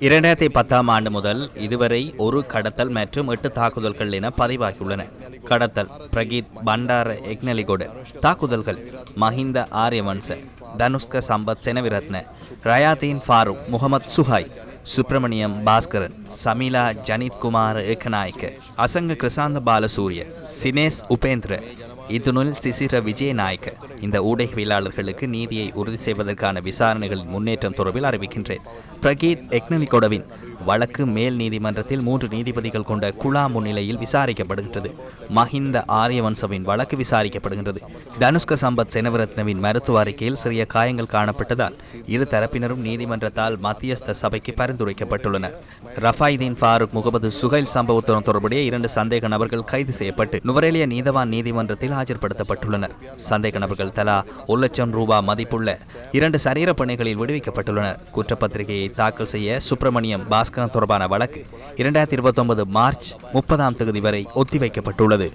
இரண்டாயிரத்தி பத்தாம் ஆண்டு முதல் இதுவரை ஒரு கடத்தல் மற்றும் எட்டு தாக்குதல்கள் என பதிவாகியுள்ளன. கடத்தல் பிரகீத் பண்டார எக்னலிகோடு தாக்குதல்கள் மஹிந்த ஆரியவன்ச தனுஷ்க சம்பத் செனவிரத்ன ரயாதீன் ஃபாரூக் முகமது சுஹாய் சுப்பிரமணியம் பாஸ்கரன் சமீலா ஜனித் குமார் ஏகநாயக்க அசங்க கிருசாந்த பாலசூரிய சினேஷ் உபேந்திர இதுனுல் சிசிர விஜயநாயக்க. இந்த ஊடகவியலாளர்களுக்கு நீதியை உறுதி செய்வதற்கான விசாரணைகளின் முன்னேற்றம் தொடர்பில் அறிவிக்கின்றேன். பிரகீத் எக்னலிகொடவின் வழக்கு மேல் நீதிமன்றத்தில் மூன்று நீதிபதிகள் கொண்ட குழா முன்னிலையில் விசாரிக்கப்படுகின்றது. மஹிந்த ஆரியவன்சவின் வழக்கு விசாரிக்கப்படுகின்றது. தனுஷ்க சம்பத் செனவரத்னவின் மருத்துவ அறிக்கையில் சிறிய காயங்கள் காணப்பட்டதால் இரு தரப்பினரும் நீதிமன்றத்தால் மத்தியஸ்த சபைக்கு பரிந்துரைக்கப்பட்டுள்ளனர். ரஃபாய்தீன் ஃபாரூக் முகமது சுகைல் சம்பவத்துடன் தொடர்புடைய இரண்டு சந்தேக நபர்கள் கைது செய்யப்பட்டு நுவரேலிய நீதவான் நீதிமன்றத்தில் ஆஜர்படுத்தப்பட்டுள்ளனர் சந்தேக நபர்கள் தலா ஒரு லட்சம் ரூபாய் மதிப்புள்ள இரண்டு சரீர பணிகளில் விடுவிக்கப்பட்டுள்ளனர். குற்றப்பத்திரிகையை தாக்கல் செய்ய சுப்பிரமணியம் பாஸ்கரன் தொடர்பான வழக்கு இரண்டாயிரத்தி இருபத்தொன்பது மார்ச் முப்பதாம் தேதி வரை ஒத்திவைக்கப்பட்டுள்ளது.